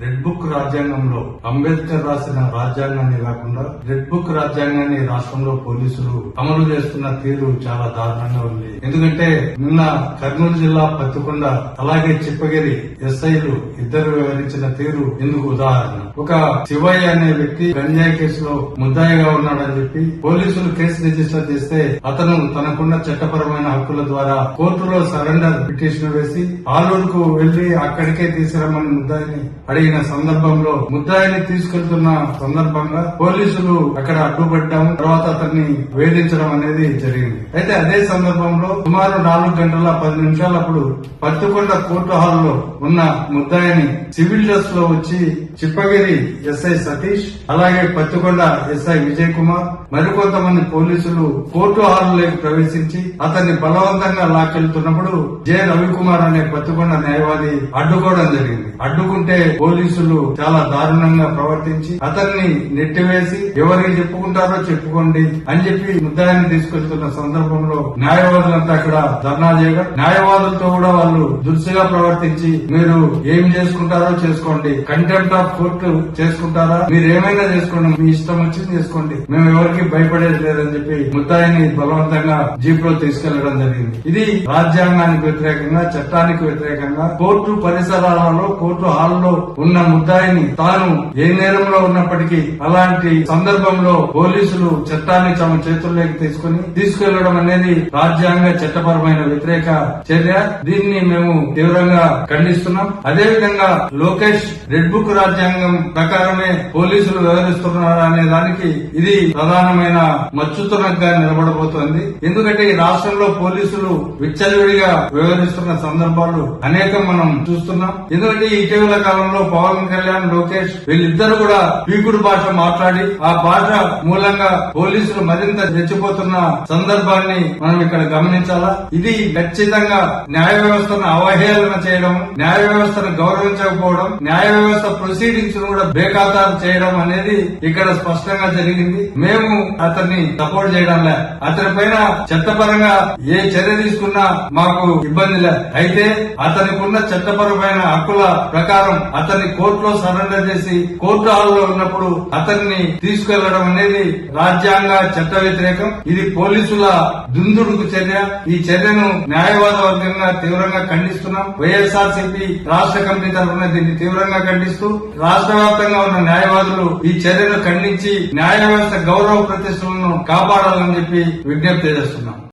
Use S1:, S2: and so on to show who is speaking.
S1: Red book రాజ్యాంగంలో అంబేద్కర్ రాసిన రాజ్యాంగాన్ని కాకుండా రెడ్ బుక్ రాజ్యాంగాన్ని రాష్ట్రంలో పోలీసులు అమలు చేస్తున్న తీరు చాలా దారుణంగా ఉంది. ఎందుకంటే నిన్న కర్నూలు జిల్లా పత్తికొండ అలాగే చిప్పగిరి ఎస్ఐలు ఇద్దరు వివరించిన తీరు ఇందుకు ఉదాహరణ. ఒక శివయ్య అనే వ్యక్తి గంజాయి కేసులో ముద్దాయిగా ఉన్నాడని చెప్పి పోలీసులు కేసు రిజిస్టర్ చేస్తే అతను తనకున్న చట్టపరమైన హక్కుల ద్వారా కోర్టులో సరెండర్ పిటిషన్ వేసి ఆలూరుకు వెళ్ళి అక్కడికే తీసుకురమ్మని ముద్దాయిని అడిగి జరిగిన సందర్భంలో ముద్దాయిని తీసుకెళ్తున్న సందర్భంగా పోలీసులు అక్కడ అడ్డుపడ్డాము. తర్వాత అతన్ని వేధించడం అనేది జరిగింది. అయితే అదే సందర్భంలో సుమారు నాలుగు గంటల పది నిమిషాలప్పుడు పత్తికొండ కోర్టు హాల్లో ఉన్న ముద్దాయిని సివిల్ డ్రెస్లో వచ్చి చిప్పగిరి ఎస్ఐ సతీష్ అలాగే పత్తికొండ ఎస్ఐ విజయ్ కుమార్ మరికొంతమంది పోలీసులు కోర్టు హాల్లోకి ప్రవేశించి అతన్ని బలవంతంగా లాక్కెళ్తున్నప్పుడు జె రవికుమార్ అనే పత్తికొండ న్యాయవాది అడ్డుకోవడం జరిగింది. అడ్డుకుంటే పోలీసులు చాలా దారుణంగా ప్రవర్తించి అతన్ని నెట్టివేసి ఎవరికి చెప్పుకుంటారో చెప్పుకోండి అని చెప్పి ముద్దాయిని తీసుకొస్తున్న సందర్భంలో న్యాయవాదులంతా అక్కడ ధర్నా చేయడం న్యాయవాదులతో కూడా వాళ్ళు దురుసుగా ప్రవర్తించి మీరు ఏం చేసుకుంటారో చేసుకోండి. కంటెంప్ట్ ఆఫ్ కోర్టు చేసుకుంటారా? మీరు ఏమైనా చేసుకోండి. మీ ఇష్టం వచ్చింది చేసుకోండి. మేము ఎవరికి భయపడేది లేదని చెప్పి ముద్దాయిని బలవంతంగా జీప్లో తీసుకెళ్ళడం జరిగింది. ఇది రాజ్యాంగానికి వ్యతిరేకంగా చట్టానికి వ్యతిరేకంగా కోర్టు పరిసరాలలో కోర్టు హాల్లో ఉన్న ముద్దాయిని తాను ఏ నేరంలో ఉన్నప్పటికీ అలాంటి సందర్భంలో పోలీసులు చట్టాన్ని తమ చేతుల్లోకి తీసుకుని తీసుకెళ్ళడం అనేది రాజ్యాంగ చట్టపరమైన వ్యతిరేక చర్య. దీన్ని మేము తీవ్రంగా ఖండిస్తున్నాం. అదేవిధంగా లోకేష్ రెడ్ బుక్ రాజ్యాంగం ప్రకారమే పోలీసులు వ్యవహరిస్తున్నారు అనే దానికి ఇది ప్రధానమైన మచ్చుతునగా నిలబడబోతోంది. ఎందుకంటే ఈ రాష్ట్రంలో పోలీసులు విచ్చలవిడిగా వ్యవహరిస్తున్న సందర్భాలు అనేకం మనం చూస్తున్నాం. ఎందుకంటే ఇటీవల కాలంలో పవన్ కళ్యాణ్ లోకేష్ వీళ్ళిద్దరు కూడా పీకుడు భాష మాట్లాడి ఆ భాష మూలంగా పోలీసులు మరింత రెచ్చిపోతున్న సందర్భాన్ని మనం ఇక్కడ గమనించాలా? ఇది ఖచ్చితంగా న్యాయ వ్యవస్థను అవహేళన చేయడం న్యాయ వ్యవస్థను గౌరవించకపోవడం న్యాయ వ్యవస్థ ప్రొసీడింగ్స్ కూడా బేఖాతారు చేయడం అనేది ఇక్కడ స్పష్టంగా జరిగింది. మేము అతన్ని సపోర్ట్ చేయడం లే అతని పైన చట్టపరంగా ఏ చర్య తీసుకున్నా మాకు ఇబ్బంది లే. అయితే అతనికి ఉన్న చట్టపరమైన హక్కుల ప్రకారం అతన్ని కోర్టులో సరెండర్ చేసి కోర్టు హాల్లో ఉన్నప్పుడు అతన్ని తీసుకెళ్ళడం అనేది రాజ్యాంగ చట్ట వ్యతిరేకం. ఇది పోలీసుల దుందుడుకు చర్య. ఈ చర్యను న్యాయవాద వర్గంగా తీవ్రంగా ఖండిస్తున్నాం. వైఎస్ఆర్ సిపి రాష్ట్ర కమిటీ తరఫున దీన్ని తీవ్రంగా ఖండిస్తూ రాష్ట్ర వ్యాప్తంగా ఉన్న న్యాయవాదులు ఈ చర్యను ఖండించి న్యాయ వ్యవస్థ గౌరవ ప్రతిష్టలను కాపాడాలని చెప్పి విజ్ఞప్తి చేస్తున్నాం.